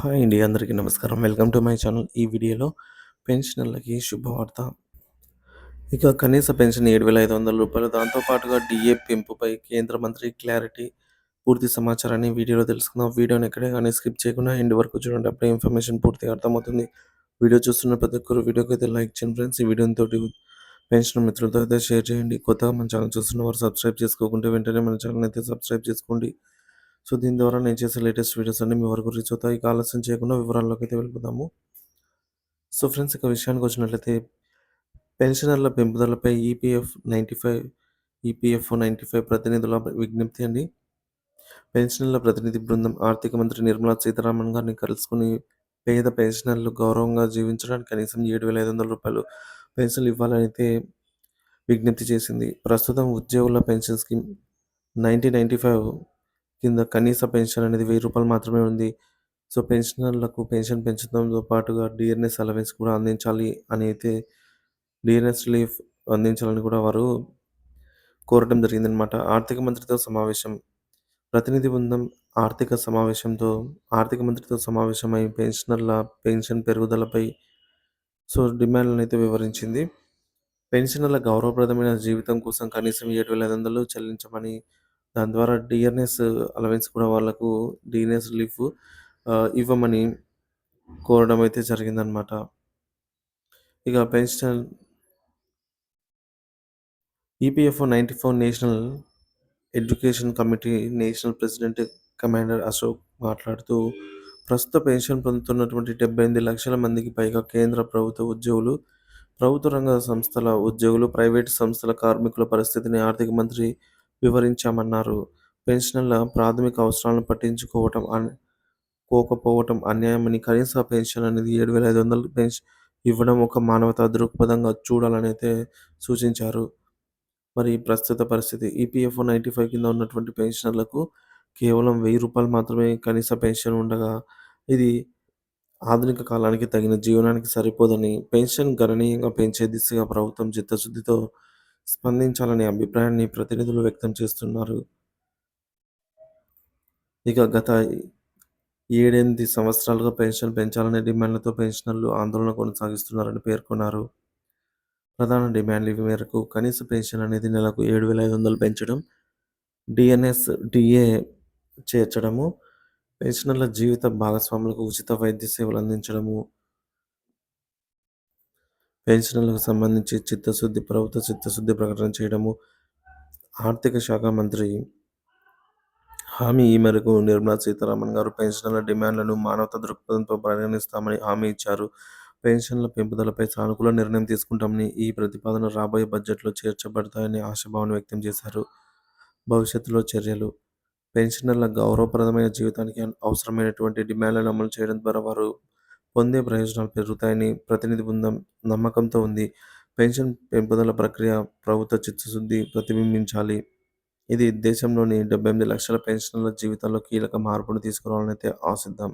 Hi అండి అందరికీ నమస్కారం. Welcome to my channel. ఈ వీడియోలో పెన్షనర్లకి శుభవార్త. ఇక కనీస పెన్షన్ ఏడు వేల ఐదు వందల రూపాయలు. దాంతోపాటుగా డిఏ పెంపుపై కేంద్ర మంత్రి క్లారిటీ పూర్తి సమాచారాన్ని వీడియోలో తెలుసుకుందాం. వీడియోని ఎక్కడే కానీ స్కిప్ చేయకుండా ఎండ్ వరకు చూడండి. అప్పుడే ఇన్ఫర్మేషన్ పూర్తిగా అర్థమవుతుంది. వీడియో చూస్తున్న ప్రతి ఒక్కరు వీడియోకి అయితే లైక్ చేయండి ఫ్రెండ్స్. ఈ వీడియోని తోటి పెన్షన్ మిత్రులతో అయితే షేర్ చేయండి. కొత్తగా మన ఛానల్ చూస్తున్న వారు సబ్స్క్రైబ్ చేసుకోకుంటే వెంటనే మన ఛానల్ అయితే సబ్స్క్రైబ్ చేసుకోండి. సో దీని ద్వారా నేను చేసే లేటెస్ట్ వీడియోస్ అన్ని మీ వరకు రీచ్ అవుతాయి. ఇక ఆలస్యం చేయకుండా వివరాల్లోకి అయితే వెళ్ళిపోదాము. సో ఫ్రెండ్స్ ఇక విషయానికి వచ్చినట్లయితే పెన్షనర్ల పెంపుదలపై EPF ninety five EPFO ninety five ప్రతినిధుల విజ్ఞప్తి అండి. పెన్షనర్ల ప్రతినిధి బృందం ఆర్థిక మంత్రి నిర్మలా సీతారామన్ గారిని కలుసుకుని పేద పెన్షనర్లు గౌరవంగా జీవించడానికి కనీసం ఏడు వేల ఐదు వందల రూపాయలు పెన్షన్లు ఇవ్వాలని అయితే విజ్ఞప్తి చేసింది. ప్రస్తుతం ఉద్యోగుల pension scheme nineteen ninety five కింద కనీస పెన్షన్ అనేది వెయ్యి రూపాయలు మాత్రమే ఉంది. సో పెన్షనర్లకు పెన్షన్ పెంచడంతో పాటుగా డిఎన్ఎస్ అలవెన్స్ కూడా అందించాలి అని అయితే డిఎన్ఎస్ రిలీఫ్ అందించాలని కూడా వారు కోరడం జరిగిందనమాట ఆర్థిక మంత్రితో సమావేశం. ప్రతినిధి బృందం ఆర్థిక సమావేశంతో ఆర్థిక మంత్రితో సమావేశమై పెన్షనర్ల పెన్షన్ పెరుగుదలపై సో డిమాండ్లను అయితే వివరించింది. పెన్షనర్ల గౌరవప్రదమైన జీవితం కోసం కనీసం ఏడు వేల ఐదు వందలు చెల్లించమని దాని ద్వారా డిఆర్ఎస్ అలవెన్స్ కూడా వాళ్ళకు డిఎన్ఎస్ రిలీఫ్ ఇవ్వమని కోరడం అయితే జరిగిందనమాట ఇక pension EPFO ninety four national education committee national president commander Ashok మాట్లాడుతూ ప్రస్తుత పెన్షన్ పొందుతున్నటువంటి డెబ్బై ఎనిమిది లక్షల మందికి పైగా కేంద్ర ప్రభుత్వ ఉద్యోగులు ప్రభుత్వ రంగ సంస్థల ఉద్యోగులు ప్రైవేటు సంస్థల కార్మికుల పరిస్థితిని ఆర్థిక మంత్రి వివరించామన్నారు. పెన్షనర్ల ప్రాథమిక అవసరాలను పట్టించుకోవటం కోకపోవటం అన్యాయమని కనీస పెన్షన్ అనేది ఏడు వేల ఐదు వందలు పెన్షన్ ఇవ్వడం ఒక మానవతా దృక్పథంగా చూడాలని అయితే సూచించారు. మరి ప్రస్తుత పరిస్థితి ఈపీఎఫ్ఓ నైంటీ ఫైవ్ కింద ఉన్నటువంటి పెన్షనర్లకు కేవలం వెయ్యి రూపాయలు మాత్రమే కనీస పెన్షన్ ఉండగా ఇది ఆధునిక కాలానికి తగిన జీవనానికి సరిపోదని పెన్షన్ గణనీయంగా పెంచే దిశగా ప్రభుత్వం చిత్తశుద్ధితో స్పందించాలనే అభిప్రాయాన్ని ప్రతినిధులు వ్యక్తం చేస్తున్నారు. ఇక గత ఏడెనిమిది సంవత్సరాలుగా పెన్షన్ పెంచాలనే డిమాండ్లతో పెన్షనర్లు ఆందోళన కొనసాగిస్తున్నారని పేర్కొన్నారు. ప్రధాన డిమాండ్లు ఇవి మేరకు కనీస పెన్షన్ అనేది నెలకు ఏడు వేల ఐదు వందలు పెంచడం డిఎన్ఎస్ డిఏ చేర్చడము పెన్షనర్ల జీవిత భాగస్వాములకు ఉచిత వైద్య సేవలు అందించడము పెన్షన్లకు సంబంధించి చిత్తశుద్ధి ప్రభుత్వ చిత్తశుద్ధి ప్రకటన చేయడము ఆర్థిక శాఖ మంత్రి హామీ ఈ మేరకు నిర్మలా సీతారామన్ గారు పెన్షన్ల డిమాండ్లను మానవత దృక్పథంతో పరిగణిస్తామని హామీ ఇచ్చారు. పెన్షన్ల పెంపుదలపై సానుకూల నిర్ణయం తీసుకుంటామని ఈ ప్రతిపాదన రాబోయే బడ్జెట్లో చేర్చబడతాయని ఆశాభావం వ్యక్తం చేశారు. భవిష్యత్తులో చర్యలు. పెన్షనర్ల గౌరవప్రదమైన జీవితానికి అవసరమైనటువంటి డిమాండ్లను అమలు చేయడం ద్వారా వారు పొందే ప్రయోజనాలు పెరుగుతాయని ప్రతినిధి బృందం నమ్మకంతో ఉంది. పెన్షన్ పెంపుదల ప్రక్రియ ప్రభుత్వ చిత్తశుద్ధి ప్రతిబింబించాలి. ఇది దేశంలోని డెబ్బై ఎనిమిది లక్షల పెన్షనర్ల జీవితాల్లో కీలక మార్పును తీసుకురావాలని అయితే ఆశిద్దాం.